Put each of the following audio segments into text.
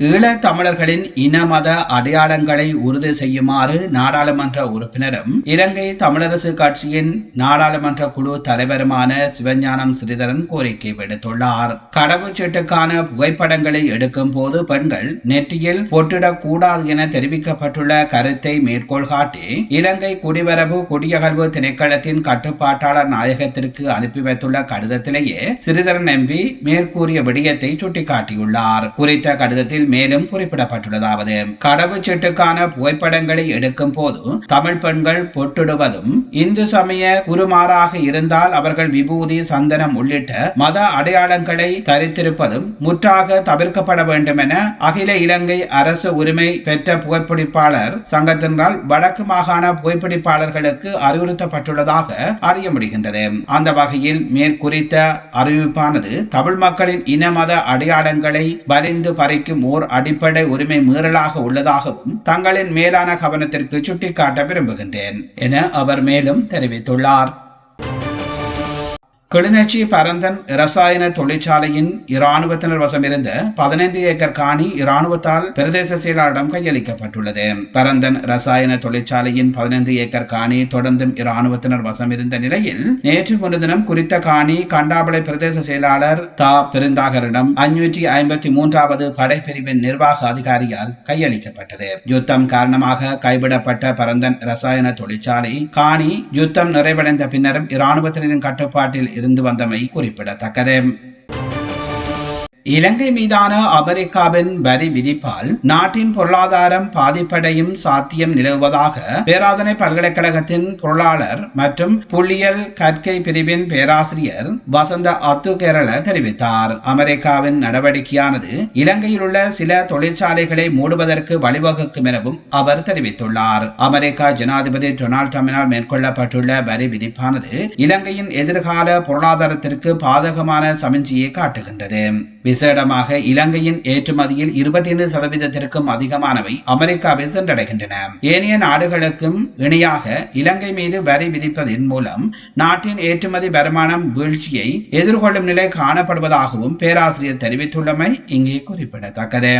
ஈழத் தமிழர்களின் இன மத அடையாளங்களை உறுதி செய்யுமாறு நாடாளுமன்ற உறுப்பினரும் இலங்கை தமிழரசு கட்சியின் நாடாளுமன்ற குழு தலைவருமான சிவஞானம் ஸ்ரீதரன் கோரிக்கை விடுத்துள்ளார். கடவுச்சீட்டுக்கான புகைப்படங்களை எடுக்கும் போது பெண்கள் நெற்றியில் பொட்டிடக்கூடாது என தெரிவிக்கப்பட்டுள்ள கருத்தை மேற்கோள் காட்டி இலங்கை குடிவரவு குடியகழ்வு திணைக்களத்தின் கட்டுப்பாட்டாளர் நாயகத்திற்கு அனுப்பி வைத்துள்ள கடிதத்திலேயே ஸ்ரீதரன் எம்பி மேற்கூறிய விடயத்தை சுட்டிக்காட்டியுள்ளார். குறித்த கடிதத்தில் மேலும் குறிப்பிடப்பட்டுள்ளதாவது. கடவுச்சீட்டுக்கான புகைப்படங்களை எடுக்கும் போது தமிழ் பெண்கள் பொட்டிடுவதும் இந்து சமய குருமாராக இருந்தால் அவர்கள் விபூதி சந்தனம் உள்ளிட்ட மத அடையாளங்களை தரித்திருப்பதும் முற்றாக தவிர்க்கப்பட வேண்டும் என அகில இலங்கை அரசு உரிமை பெற்ற புகைப்பிடிப்பாளர் சங்கத்தினால் வடக்கு மாகாண புகைப்பிடிப்பாளர்களுக்கு அறிவுறுத்தப்பட்டுள்ளதாக அறிய முடிகின்றது. அந்த வகையில் மேற்குறித்த அறிவிப்பானது தமிழ் மக்களின் இன மத அடையாளங்களை வரிந்து பறிக்கும் ஓர் அடிப்படை உரிமை மீறலாக உள்ளதாகவும் தங்களின் மேலான கவனத்திற்கு சுட்டிக்காட்ட விரும்புகின்றேன் என அவர் மேலும் தெரிவித்துள்ளார். கிளிநொச்சி பரந்தன் இரசாயன தொழிற்சாலையின் இராணுவத்தினர் வசமிருந்த பதினைந்து ஏக்கர் காணி இராணுவத்தால் பிரதேச செயலாளரிடம் கையளிக்கப்பட்டுள்ளது. பரந்தன் ரசாயன தொழிற்சாலையின் பதினைந்து ஏக்கர் காணி தொடர்ந்தும் இராணுவத்தினர் வசமிருந்த நிலையில் நேற்று முன்தினம் குறித்த காணி கண்டாபளை பிரதேச செயலாளர் தா. பெருந்தாகரிடம் அஞ்சூற்றி ஐம்பத்தி மூன்றாவது படைப்பிரிவின் நிர்வாக அதிகாரியால் கையளிக்கப்பட்டது. யுத்தம் காரணமாக கைவிடப்பட்ட பரந்தன் ரசாயன தொழிற்சாலை காணி யுத்தம் நிறைவடைந்த பின்னரும் இராணுவத்தினரின் கட்டுப்பாட்டில் இருந்து வந்தமை குறிப்பிடத்தக்கது. இலங்கை மீதான அமெரிக்காவின் வரி விதிப்பால் நாட்டின் பொருளாதாரம் பாதிப்படையும் சாத்தியம் நிலவுவதாக பேராதனை பல்கலைக்கழகத்தின் பொருளாளர் மற்றும் புள்ளியல் கற்கை பிரிவின் பேராசிரியர் வசந்த அத்து கேரள தெரிவித்தார். அமெரிக்காவின் நடவடிக்கையானது இலங்கையில் உள்ள சில தொழிற்சாலைகளை மூடுவதற்கு வழிவகுக்கும் எனவும் அவர் தெரிவித்துள்ளார். அமெரிக்கா ஜனாதிபதி டொனால்ட் ட்ரம்பினால் மேற்கொள்ளப்பட்டுள்ள வரி விதிப்பானது இலங்கையின் எதிர்கால பொருளாதாரத்திற்கு பாதகமான சமிஞ்சியை காட்டுகின்றது. விசேடமாக இலங்கையின் ஏற்றுமதியில் இருபத்தி ஐந்து சதவீதத்திற்கும் அதிகமானவை அமெரிக்காவில் சென்றடைகின்றன. ஏனைய நாடுகளுக்கும் இணையாக இலங்கை மீது வரி விதிப்பதன் மூலம் நாட்டின் ஏற்றுமதி வருமானம் வீழ்ச்சியை எதிர்கொள்ளும் நிலை காணப்படுவதாகவும் பேராசிரியர் தெரிவித்துள்ளமை இங்கே குறிப்பிடத்தக்கது.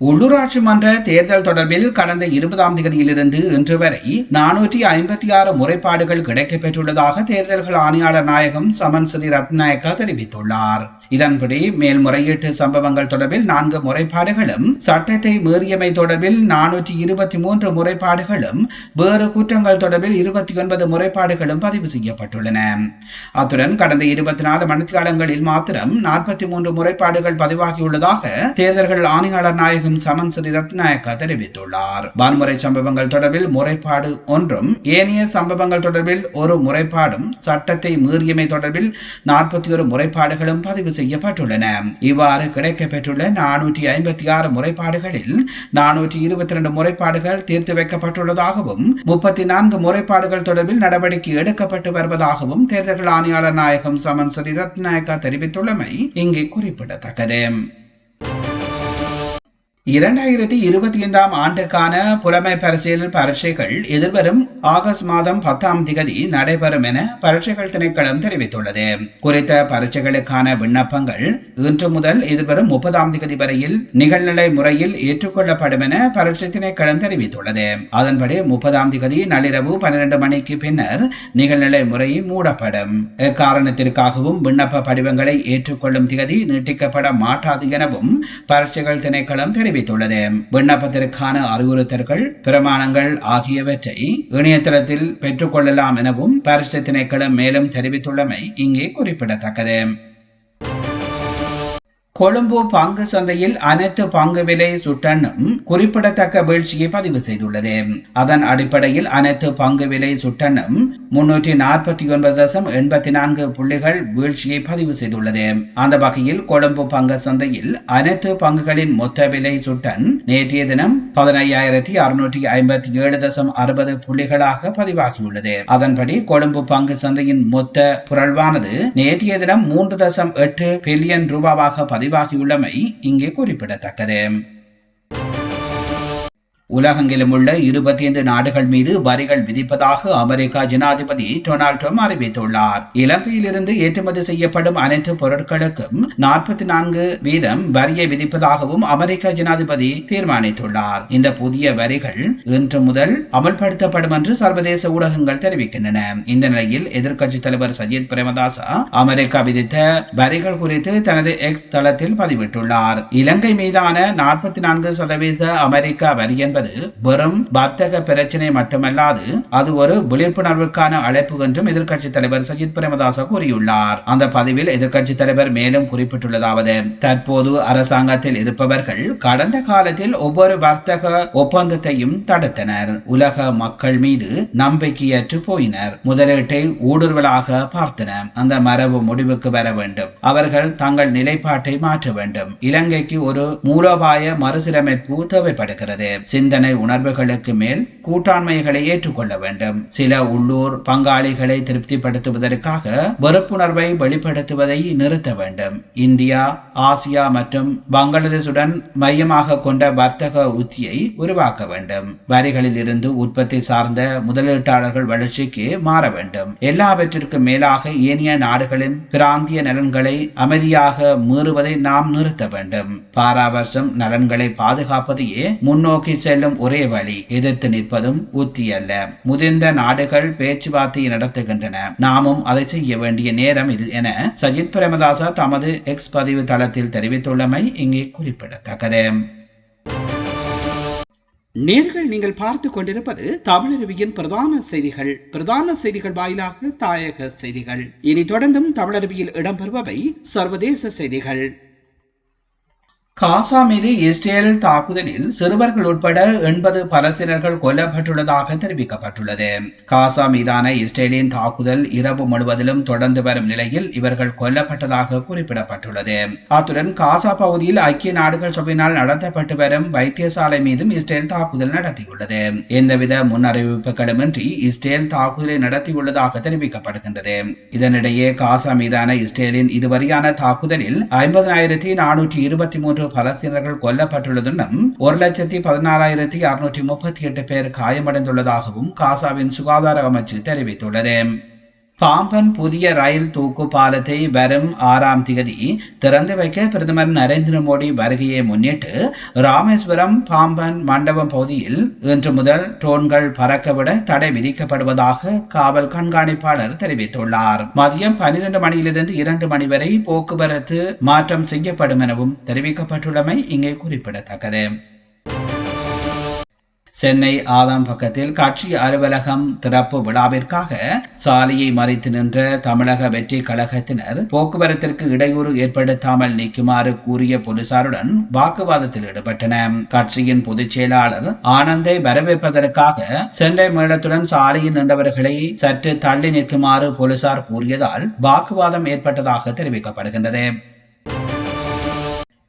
உள்ளூராட்சி மன்ற தேர்தல் தொடர்பில் கடந்த இருபதாம் தேதியிலிருந்து இன்று வரை நானூற்றி ஐம்பத்தி ஆறு முறைப்பாடுகள் கிடைக்கப்பெற்றுள்ளதாக தேர்தல்கள் ஆணையாளர் நாயகம் சமன் ஸ்ரீ ரத்நாயக்கா தெரிவித்துள்ளார். இதன்படி மேல்முறையீட்டு சம்பவங்கள் தொடர்பில் நான்கு முறைப்பாடுகளும் சட்டத்தை மீறியமை தொடர்பில் நானூற்றி இருபத்தி மூன்று முறைப்பாடுகளும் வேறு குற்றங்கள் தொடர்பில் இருபத்தி ஒன்பது முறைப்பாடுகளும் பதிவு செய்யப்பட்டுள்ளன. அத்துடன் கடந்த இருபத்தி நாலு மணித்தியாலங்களில் மாத்திரம் நாற்பத்தி மூன்று முறைப்பாடுகள் பதிவாகியுள்ளதாக தேர்தல்கள் ஆணையாளர் நாயகம் சமன் ஸ்ரீ ரத்நாயக்கா தெரிவித்துள்ளார். வன்முறை சம்பவங்கள் தொடர்பில் முறைப்பாடு ஒன்றும் ஏனைய சம்பவங்கள் தொடர்பில் ஒரு முறைப்பாடும் சட்டத்தை மீறியமை தொடர்பில் நாற்பத்தி ஒரு முறைப்பாடுகளும் பதிவு செய்யப்பட்டுள்ளன. இவ்வாறு கிடைக்கப்பெற்றுள்ள நானூற்றி ஐம்பத்தி ஆறு முறைப்பாடுகளில் நானூற்றி இருபத்தி இரண்டு முறைப்பாடுகள் தீர்த்து வைக்கப்பட்டுள்ளதாகவும் முப்பத்தி நான்கு முறைப்பாடுகள் தொடர்பில் நடவடிக்கை எடுக்கப்பட்டு வருவதாகவும் தேர்தல் ஆணையாளர் நாயகம் சமன் ஸ்ரீ ரத்நாயக்கா தெரிவித்துள்ளமை இங்கே குறிப்பிடத்தக்கது. இரண்டாயிரத்தி இருபத்தி ஐந்தாம் ஆண்டுக்கான புலமை பரிசீலன் பரீட்சைகள் எதிர்வரும் ஆகஸ்ட் மாதம் பத்தாம் திகதி நடைபெறும் என பரீட்சைகள் திணைக்களம் தெரிவித்துள்ளது. குறித்த பரீட்சைகளுக்கான விண்ணப்பங்கள் இன்று முதல் எதிர்வரும் முப்பதாம் திகதி வரையில் நிகழ்நிலை முறையில் ஏற்றுக்கொள்ளப்படும் என பரீட்சை திணைக்களம் தெரிவித்துள்ளது. அதன்படி முப்பதாம் திகதி நள்ளிரவு பன்னிரண்டு மணிக்கு பின்னர் நிகழ்நிலை முறை மூடப்படும். காரணத்திற்காகவும் விண்ணப்ப படிவங்களை ஏற்றுக்கொள்ளும் திகதி நீட்டிக்கப்பட மாட்டாது எனவும் பரீட்சைகள் திணைக்களம் தெரிவித்துள்ளது. தெரிவித்துள்ளது. விண்ணப்பத்திற்கான அறிவுறுத்தல்கள் பிரமாணங்கள் ஆகியவற்றை இணையதளத்தில் பெற்றுக்கொள்ளலாம் எனவும் பரிசு திணைக்களம் மேலும் தெரிவித்துள்ளமை இங்கே குறிப்பிடத்தக்கது. கொழும்பு பங்கு சந்தையில் அனைத்து பங்கு விலை சுட்டன்னும் குறிப்பிடத்தக்க வீழ்ச்சியை பதிவு செய்துள்ளது. அதன் அடிப்படையில் அனைத்து பங்கு விலை சுட்டன்னும் முன்னூற்றி நாற்பத்தி ஒன்பது தசம் எண்பத்தி நான்கு புள்ளிகள் வீழ்ச்சியை பதிவு செய்துள்ளது. அந்த வகையில் கொழும்பு பங்கு சந்தையில் அனைத்து பங்குகளின் மொத்த விலை சுட்டன் நேற்றைய தினம் பதினையாயிரத்தி அறுநூற்றி ஐம்பத்தி ஏழு தசம் அறுபது புள்ளிகளாக பதிவாகியுள்ளது. அதன்படி கொழும்பு பங்கு சந்தையின் மொத்த புரள்வானது நேற்றைய தினம் மூன்று தசம் எட்டு பில்லியன் ரூபாவாக பதிவு பதிவாகியுள்ளமை இங்கே குறிப்பிடத்தக்கது. உலகெங்கிலும் உள்ள இருபத்தி ஐந்து நாடுகள் மீது வரிகள் விதிப்பதாக அமெரிக்கா ஜனாதிபதி டொனால்ட் ட்ரம்ப் அறிவித்துள்ளார். இலங்கையிலிருந்து ஏற்றுமதி செய்யப்படும் அனைத்து பொருட்களுக்கும் நாற்பத்தி நான்கு வீதம் வரியை விதிப்பதாகவும் அமெரிக்க ஜனாதிபதி தீர்மானித்துள்ளார். இந்த புதிய வரிகள் இன்று முதல் அமல்படுத்தப்படும் என்று சர்வதேச ஊடகங்கள் தெரிவிக்கின்றன. இந்த நிலையில் எதிர்க்கட்சி தலைவர் சஜித் பிரேமதாசா அமெரிக்கா விதித்த வரிகள் குறித்து தனது எக்ஸ் தளத்தில் பதிவிட்டுள்ளார். இலங்கை மீதான நாற்பத்தி நான்கு சதவீத அமெரிக்கா வரி என்பது வெறும் வர்த்தக பிரச்சனை மட்டுமல்லாது அது ஒரு விழிப்புணர்வுக்கான அழைப்பு என்றும் எதிர்க்கட்சி தலைவர் சஜித் பிரேமதாச கூறியுள்ளார். அந்த பதிவில் எதிர்க்கட்சி தலைவர் மேலும் குறிப்பிட்டுள்ளதாவது தற்போது அரசாங்கத்தில் இருப்பவர்கள் கடந்த காலத்தில் ஒவ்வொரு வர்த்தக ஒப்பந்தத்தையும் தடுத்தனர். உலக மக்கள் மீது நம்பிக்கையற்று போயினர். முதலீட்டை ஊடுருவலாக பார்த்தனர் அந்த மரபு முடிவுக்கு வர வேண்டும். அவர்கள் தங்கள் நிலைப்பாட்டை மாற்ற வேண்டும். இலங்கைக்கு ஒரு மூலோபாய மறுசீரமைப்பு தேவைப்படுகிறது. சிந்தனை உணர்வுகளுக்கு மேல் கூட்டாண்மைகளை ஏற்றுக்கொள்ள வேண்டும். சில உள்ளூர் பங்காளிகளை திருப்திப்படுத்துவதற்காக வெறுப்புணர்வை வெளிப்படுத்துவதை நிறுத்த வேண்டும். இந்தியா ஆசியா மற்றும் பங்களாதேஷுடன் மையமாக கொண்ட வர்த்தக உத்தியை உருவாக்க வேண்டும். வரிகளில் இருந்து உற்பத்தி சார்ந்த முதலீட்டாளர்கள் வளர்ச்சிக்கு மாற வேண்டும். எல்லாவற்றிற்கும் மேலாக ஏனைய நாடுகளின் பிராந்திய நலன்களை அமைதியாக மீறுவதை நாம் நிறுத்த வேண்டும். பாராவர்சம் நலன்களை பாதுகாப்பதையே முன்னோக்கி செல்லும் ஒரே வழி எதிர்த்து நிற்பதும் உத்தி அல்ல. முதிர்ந்த நாடுகள் பேச்சுவார்த்தையை நடத்துகின்றன. நாமும் அதை செய்ய வேண்டிய நேரம் இது என சஜித் பிரேமதாசா தமது எக்ஸ் பதிவு தளத்தில் தெரிவித்துள்ளமை இங்கே குறிப்பிடத்தக்கது. நேர்கள் நீங்கள் பார்த்து கொண்டிருப்பது தமிழருவியின் பிரதான செய்திகள். பிரதான செய்திகள் வாயிலாக தாயக செய்திகள். இனி தொடர்ந்தும் தமிழருவியில் இடம்பெறுபவை சர்வதேச செய்திகள். காசா மீது இஸ்ரேல் தாக்குதலில் சிறுவர்கள் உட்பட எண்பது பலஸ்தீனர்கள் கொல்லப்பட்டுள்ளதாக தெரிவிக்கப்பட்டுள்ளது. காசா மீதான இஸ்ரேலின் தாக்குதல் இரவு முழுவதிலும் தொடர்ந்து வரும் நிலையில் இவர்கள் கொல்லப்பட்டதாக குறிப்பிடப்பட்டுள்ளது. அத்துடன் காசா பகுதியில் ஐக்கிய நாடுகள் சபையினால் நடத்தப்பட்டு வரும் வைத்தியசாலை மீதும் இஸ்ரேல் தாக்குதல் நடத்தியுள்ளது. எந்தவித முன்னறிவிப்புகளுமின்றி இஸ்ரேல் தாக்குதலை நடத்தியுள்ளதாக தெரிவிக்கப்படுகின்றது. இதனிடையே காசா மீதான இஸ்ரேலின் இதுவரையான தாக்குதலில் ஐம்பதாயிரத்தி நானூற்றி இருபத்தி மூன்று பலஸ்தீனர்கள் கொல்லப்பட்டுள்ளதுடன் ஒரு லட்சத்தி பதினாறாயிரத்தி அறுநூற்றி முப்பத்தி எட்டு பேர் காயமடைந்துள்ளதாகவும் காசாவின் சுகாதார அமைச்சு தெரிவித்துள்ளது. பாம்பன் புதிய ரயில் தூக்கு பாலத்தை வரும் ஆறாம் தேதி திறந்து வைக்க பிரதமர் நரேந்திர மோடி வருகையை முன்னிட்டு ராமேஸ்வரம் பாம்பன் மண்டபம் பகுதியில் இன்று முதல் ட்ரோன்கள் பறக்கவிட தடை விதிக்கப்படுவதாக காவல் கண்காணிப்பாளர் தெரிவித்துள்ளார். மதியம் பனிரெண்டு மணியிலிருந்து இரண்டு மணி வரை போக்குவரத்து மாற்றம் செய்யப்படும் எனவும் தெரிவிக்கப்பட்டுள்ளமை இங்கே குறிப்பிடத்தக்கது. சென்னை ஆதம் பக்கத்தில் கட்சி அலுவலகம் திறப்பு விழாவிற்காக சாலையை மறைத்து நின்ற தமிழக வெற்றி கழகத்தினர் போக்குவரத்திற்கு இடையூறு ஏற்படுத்தாமல் நீக்குமாறு கூறிய போலீசாருடன் வாக்குவாதத்தில் ஈடுபட்டன கட்சியின் பொதுச் செயலாளர் ஆனந்தை வரவேற்பதற்காக சென்னை மேளத்துடன் சாலையில் நின்றவர்களை சற்று தள்ளி நிற்குமாறு போலீசார் கூறியதால் வாக்குவாதம் ஏற்பட்டதாக தெரிவிக்கப்படுகின்றது.